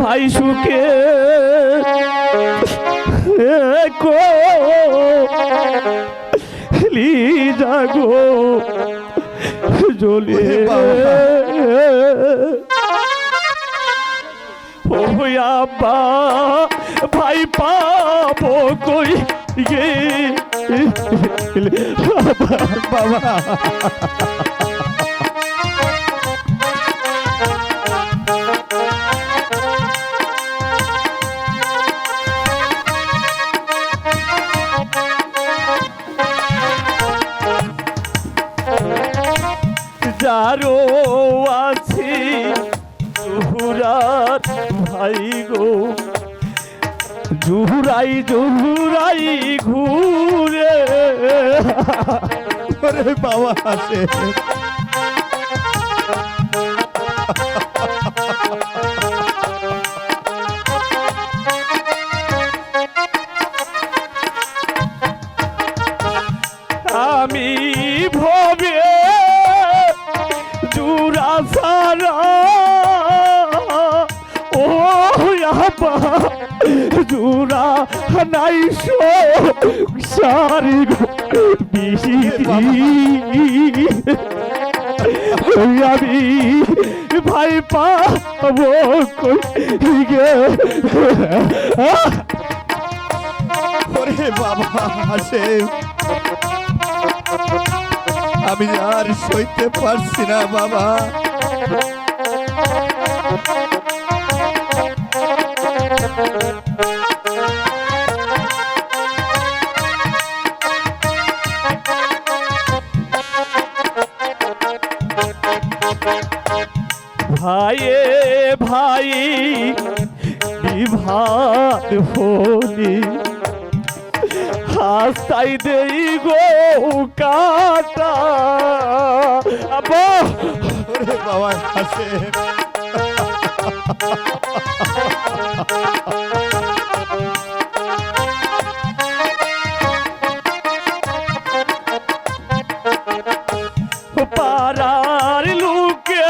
ভাই সুখে কো লি জাগো। জলে আব্বা ভাই পাবো কই গে? বাবা। যারো আছি জুহুরার ভাই গো। জুহুরাই জুহুরাই ঘুরে। বাবা আসে আমি ভবে সারা ও জুরা নাই সারি বিহি আমি ভাই পাবো কই গে? ওরে বাবা আসে আমি আর সইতে পারছি না বাবা। ভাইয়ে ভাই বিভাদ হলি। হাস্তাই দেই গো কাটা। আব্বা ওরে বাবা আসে পাড়ার লোকে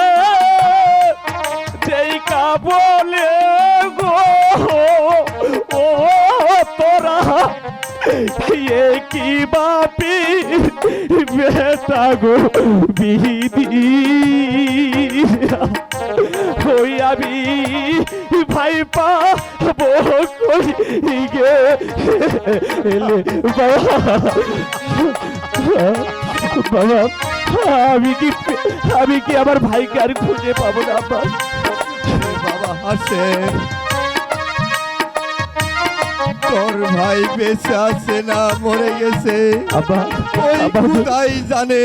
কা বলে গো ও তোরা আমি ভাই পাবো কই গে বাবা আমি কি আমি কি আমার ভাইকে আর খুঁজে পাবো না বাবা? আসে তোর ভাই বেঁচে আছে না মরে গেছে। ওই জানে।